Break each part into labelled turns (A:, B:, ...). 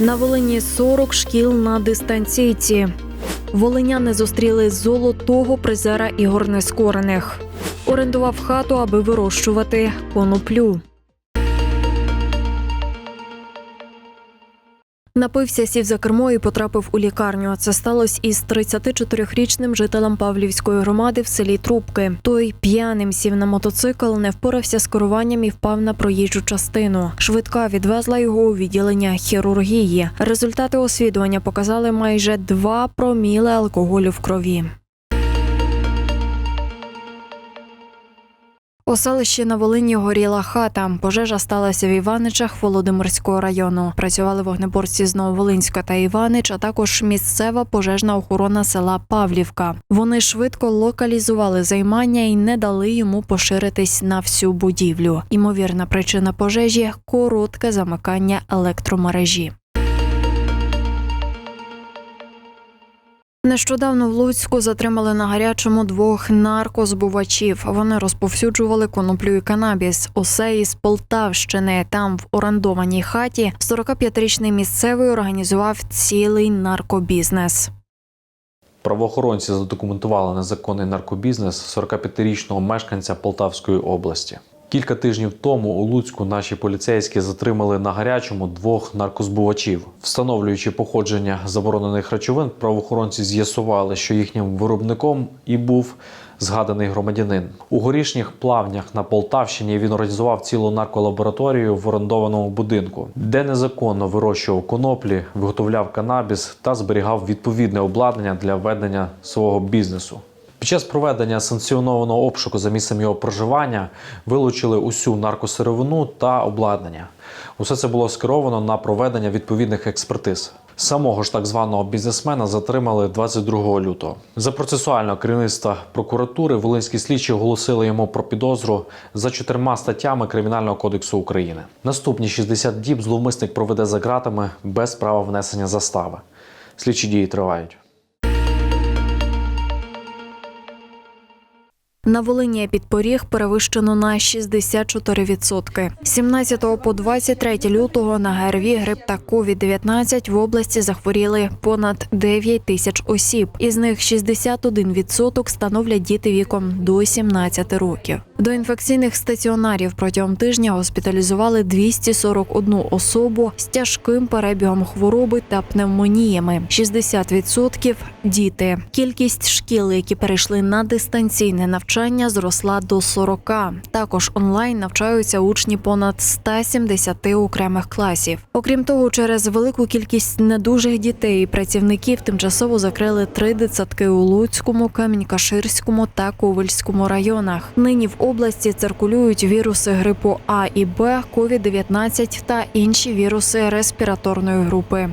A: На Волині 40 шкіл на дистанційці. Волиняни зустріли золотого призера ігор нескорених. Орендував хату, аби вирощувати коноплю. Напився, сів за кермо і потрапив у лікарню. Це сталося із 34-річним жителем Павлівської громади в селі Трубки. Той п'яним сів на мотоцикл, не впорався з керуванням і впав на проїжджу частину. Швидка відвезла його у відділення хірургії. Результати освідування показали майже 2 проміли алкоголю в крові. У селищі на Волині горіла хата. Пожежа сталася в Іваничах Володимирського району. Працювали вогнеборці з Нововолинська та Іванич, а також місцева пожежна охорона села Павлівка. Вони швидко локалізували займання і не дали йому поширитись на всю будівлю. Імовірна причина пожежі коротке замикання електромережі. Нещодавно в Луцьку затримали на гарячому двох наркозбувачів. Вони розповсюджували коноплю і канабіс. Усе із Полтавщини. Там в орендованій хаті 45-річний місцевий організував цілий наркобізнес.
B: Правоохоронці задокументували незаконний наркобізнес 45-річного мешканця Полтавської області. Кілька тижнів тому у Луцьку наші поліцейські затримали на гарячому двох наркозбувачів. Встановлюючи походження заборонених речовин, правоохоронці з'ясували, що їхнім виробником і був згаданий громадянин. У горішніх плавнях на Полтавщині він організував цілу нарколабораторію в орендованому будинку, де незаконно вирощував коноплі, виготовляв канабіс та зберігав відповідне обладнання для ведення свого бізнесу. Під час проведення санкціонованого обшуку за місцем його проживання вилучили усю наркосировину та обладнання. Усе це було скеровано на проведення відповідних експертиз. Самого ж так званого бізнесмена затримали 22 лютого. За процесуального керівництва прокуратури волинські слідчі оголосили йому про підозру за чотирма статтями Кримінального кодексу України. Наступні 60 діб зловмисник проведе за ґратами без права внесення застави. Слідчі дії тривають.
A: На Волині підпоріг перевищено на 64%. З 17 по 23 лютого на ГРВІ, грип та COVID-19 в області захворіли понад 9 тисяч осіб. Із них 61% становлять діти віком до 17 років. До інфекційних стаціонарів протягом тижня госпіталізували 241 особу з тяжким перебігом хвороби та пневмоніями. 60% – діти. Кількість шкіл, які перейшли на дистанційне навчання, зросла до 40. Також онлайн навчаються учні понад 170 окремих класів. Окрім того, через велику кількість недужих дітей і працівників тимчасово закрили три дитсадки у Луцькому, Камінь-Каширському та Ковельському районах. Нині в області циркулюють віруси грипу А і Б, COVID-19 та інші віруси респіраторної групи.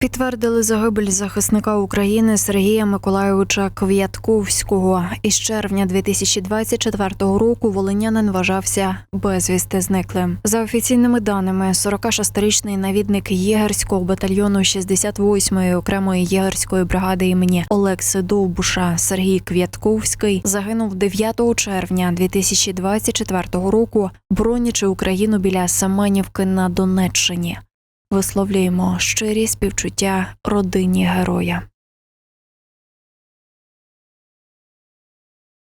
A: Підтвердили загибель захисника України Сергія Миколайовича Кв'ятковського. Із червня 2024 року волинянин вважався безвісти зниклим. За офіційними даними, 46-річний навідник єгерського батальйону 68-ї окремої єгерської бригади імені Олекси Довбуша Сергій Кв'ятковський загинув 9 червня 2024 року, бронячи Україну біля Саманівки на Донеччині. Висловлюємо щирі співчуття родині героя.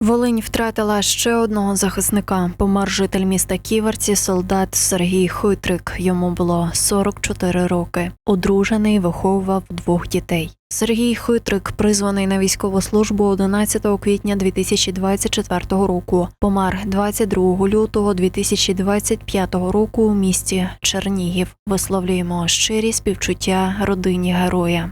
A: Волинь втратила ще одного захисника. Помер житель міста Ківерці, солдат Сергій Хитрик. Йому було 44 роки. Одружений виховував двох дітей. Сергій Хитрик, призваний на військову службу 11 квітня 2024 року. Помер 22 лютого 2025 року у місті Чернігів. Висловлюємо щирі співчуття родині героя.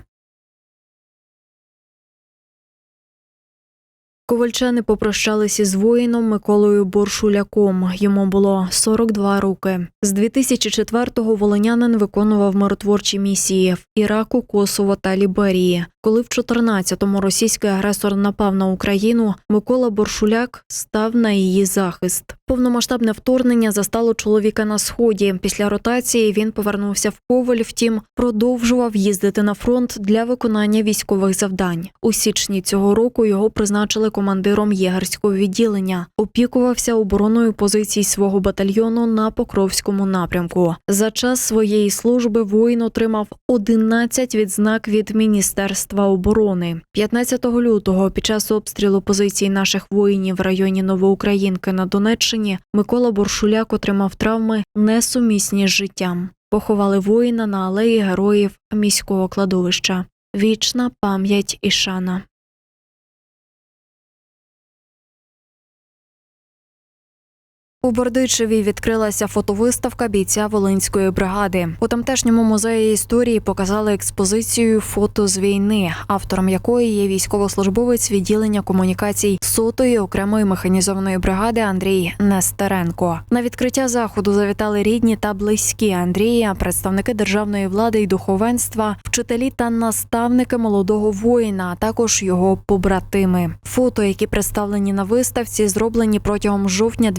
A: Ковальчани попрощалися з воїном Миколою Боршуляком. Йому було 42 роки. З 2004-го волинянин виконував миротворчі місії в Іраку, Косово та Ліберії. Коли в 14-му російський агресор напав на Україну, Микола Боршуляк став на її захист. Повномасштабне вторгнення застало чоловіка на сході. Після ротації він повернувся в Коваль. Втім, продовжував їздити на фронт для виконання військових завдань. У січні цього року його призначили командиром єгерського відділення, опікувався обороною позицій свого батальйону на Покровському напрямку. За час своєї служби воїн отримав 11 відзнак від Міністерства оборони. 15 лютого під час обстрілу позицій наших воїнів в районі Новоукраїнки на Донеччині Микола Боршуляк отримав травми несумісні з життям. Поховали воїна на алеї героїв міського кладовища. Вічна пам'ять і шана. У Бердичеві відкрилася фотовиставка бійця Волинської бригади. У тамтешньому музеї історії показали експозицію фото з війни, автором якої є військовослужбовець відділення комунікацій сотої окремої механізованої бригади Андрій Нестеренко. На відкриття заходу завітали рідні та близькі Андрія, представники державної влади і духовенства, вчителі та наставники молодого воїна, а також його побратими. Фото, які представлені на виставці, зроблені протягом жовтня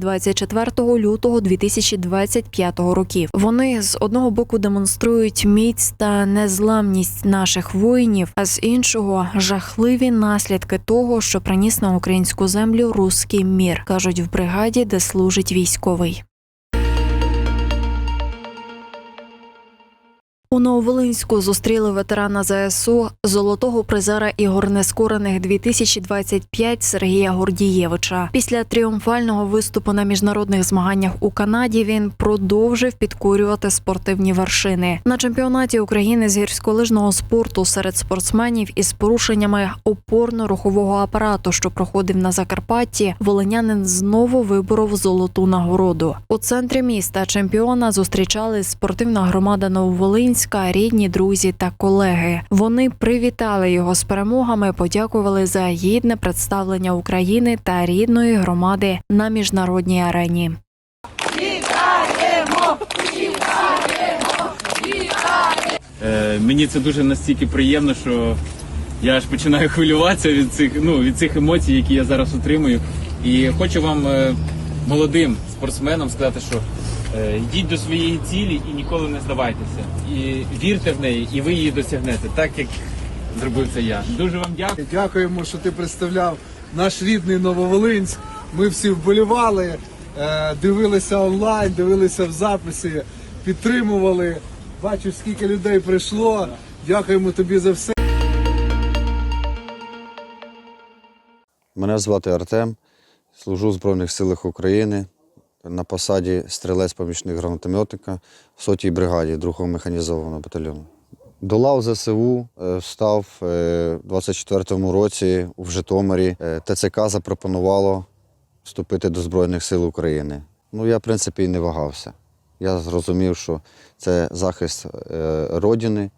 A: 2024 лютого 2025 років. Вони з одного боку демонструють міць та незламність наших воїнів, а з іншого жахливі наслідки того, що приніс на українську землю руський мір, кажуть в бригаді, де служить військовий. У Нововолинську зустріли ветерана ЗСУ золотого призера ігор нескорених 2025 Сергія Гордієвича. Після тріумфального виступу на міжнародних змаганнях у Канаді він продовжив підкорювати спортивні вершини на чемпіонаті України з гірськолижного спорту серед спортсменів із порушеннями опорно-рухового апарату, що проходив на Закарпатті. Волинянин знову виборов золоту нагороду. У центрі міста чемпіона зустрічали спортивна громада Нововолинська, рідні, друзі та колеги. Вони привітали його з перемогами, подякували за гідне представлення України та рідної громади на міжнародній арені.
C: Е, мені це дуже настільки приємно, що я аж починаю хвилюватися від цих, ну, від цих емоцій, які я зараз отримую. І хочу вам, е, молодим спортсменам, сказати, що йдіть до своєї цілі і ніколи не здавайтеся. І вірте в неї, і ви її досягнете, так як зробив це я. Дуже вам дякую.
D: Дякуємо, що ти представляв наш рідний Нововолинськ. Ми всі вболівали, е, дивилися онлайн, дивилися в записі, підтримували. Бачу, скільки людей прийшло. Дякуємо тобі за все.
E: Мене звати Артем, служу в Збройних силах України на посаді стрілець-помічник гранатометника в сотій бригаді 2-го механізованого батальйону. До лав ЗСУ е, став е, у 24-му році в Житомирі. Е, ТЦК запропонувало вступити до Збройних сил України. Ну, я, в принципі, і не вагався. Я зрозумів, що це захист родини,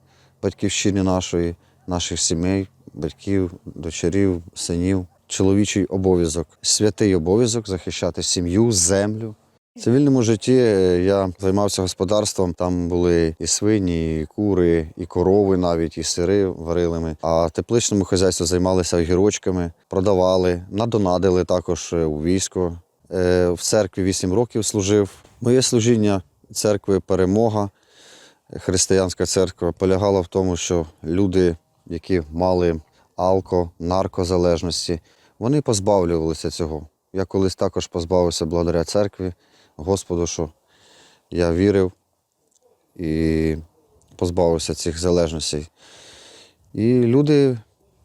E: батьківщини нашої, наших сімей, батьків, дочерів, синів. Чоловічий обов'язок, святий обов'язок захищати сім'ю, землю. В цивільному житті е, я займався господарством. Там були і свині, і кури, і корови, навіть, і сири варили ми. А тепличному хазяйстві займалися огірочками, продавали, надонадили також е, у військо. Е, В церкві 8 років служив. Моє служіння церкви Перемога, християнська церква, полягало в тому, що люди, які мали алко, наркозалежності, вони позбавлювалися цього. Я колись також позбавився благодаря церкві, Господу, що я вірив і позбавився цих залежностей. І люди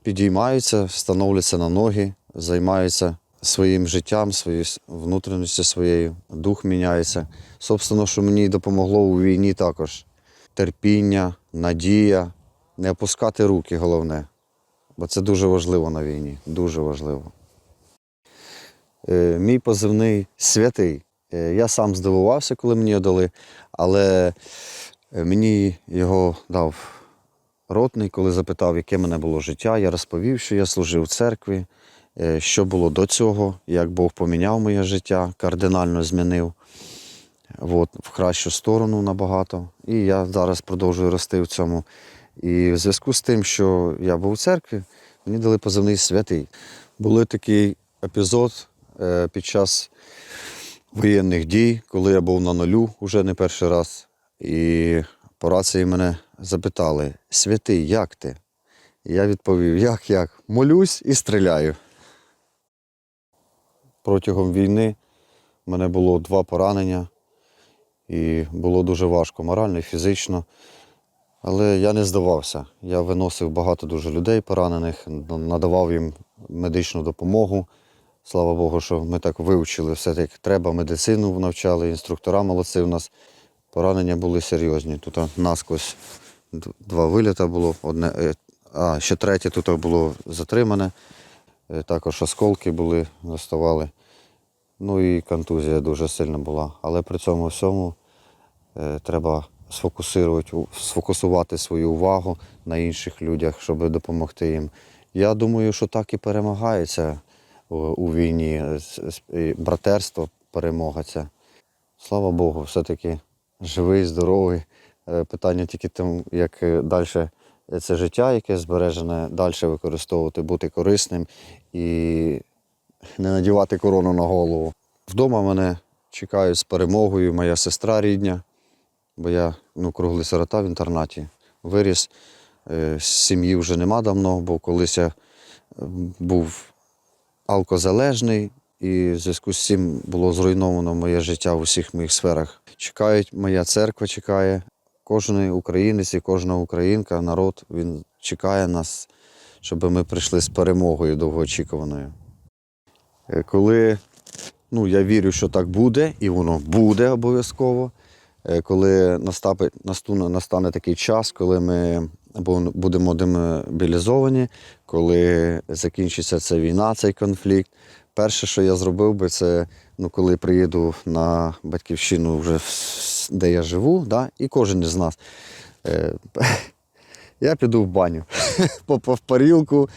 E: підіймаються, становляться на ноги, займаються своїм життям, своєю внутрішністю своєю, дух міняється. Собственно, що мені допомогло у війні також. Терпіння, надія, не опускати руки, головне. Бо це дуже важливо на війні, дуже важливо. Е, Мій позивний святий. Е, Я сам здивувався, коли мені його дали, але е, мені його дав ротний, коли запитав, яке мене було життя. Я розповів, що я служив в церкві, що було до цього, як Бог поміняв моє життя, кардинально змінив от, в кращу сторону набагато. І я зараз продовжую рости в цьому. І в зв'язку з тим, що я був у церкві, мені дали позивний святий. Були такий епізод е, під час воєнних дій, коли я був на нулю вже не перший раз. І по рації мене запитали: святий, як ти? І я відповів: як, як? Молюсь і стріляю. протягом війни в мене було два поранення, і було дуже важко морально і фізично. Але я не здавався. Я виносив багато дуже людей поранених, надавав їм медичну допомогу. Слава Богу, що ми так вивчили все як треба, медицину навчали, інструктора молодці у нас. Поранення були серйозні. Тут наскось два виліта було, одне, е, а ще третє тут було затримане. Е, Також осколки були, доставали. Ну і контузія дуже сильна була. Але при цьому всьому е, треба сфокусувати, сфокусувати свою увагу на інших людях, щоб допомогти їм. Я думаю, що так і перемагається у, у війні. Е, Братерство перемога. Слава Богу, все-таки живий, здоровий. Е, Питання тільки тому, як далі це життя, яке збережене, далі використовувати, бути корисним і не надівати корону на голову. Вдома мене чекають з перемогою моя сестра рідня, бо я ну, круглий сирота в інтернаті. Виріс, е, сім'ї вже нема давно, бо колись я е, був алкозалежний, і в зв'язку з цим було зруйновано моє життя в усіх моїх сферах. Чекають, моя церква чекає. Кожен українець і кожна українка, народ, він чекає нас, щоб ми прийшли з перемогою довгоочікуваною. Е, Коли ну, я вірю, що так буде, і воно буде обов'язково. Е, Коли настапи- настуне- настане такий час, коли ми бу- будемо демобілізовані, коли закінчиться ця війна, цей конфлікт. Перше, що я зробив би, це ну, коли приїду на батьківщину, вже де я живу, да, і кожен із нас. Я піду в баню, попав парілку,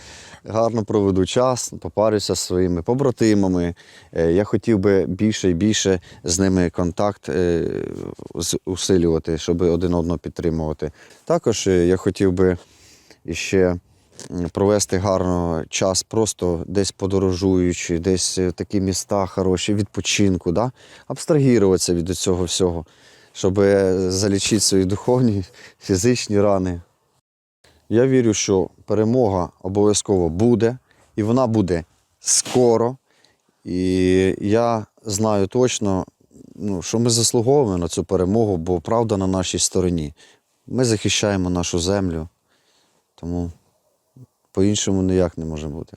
E: гарно проведу час, попарюся зі своїми побратимами. Е, Я хотів би більше і більше з ними контакт е, усилювати, щоб один одного підтримувати. Також е, я хотів би ще провести гарно час, просто десь подорожуючи, десь в такі міста хороші, відпочинку, да? абстрагіруватися від цього всього, щоб залічити свої духовні, фізичні рани. Я вірю, що перемога обов'язково буде, і вона буде скоро. І я знаю точно, ну, що ми заслуговуємо на цю перемогу, бо правда на нашій стороні. Ми захищаємо нашу землю, тому по-іншому ніяк не може бути.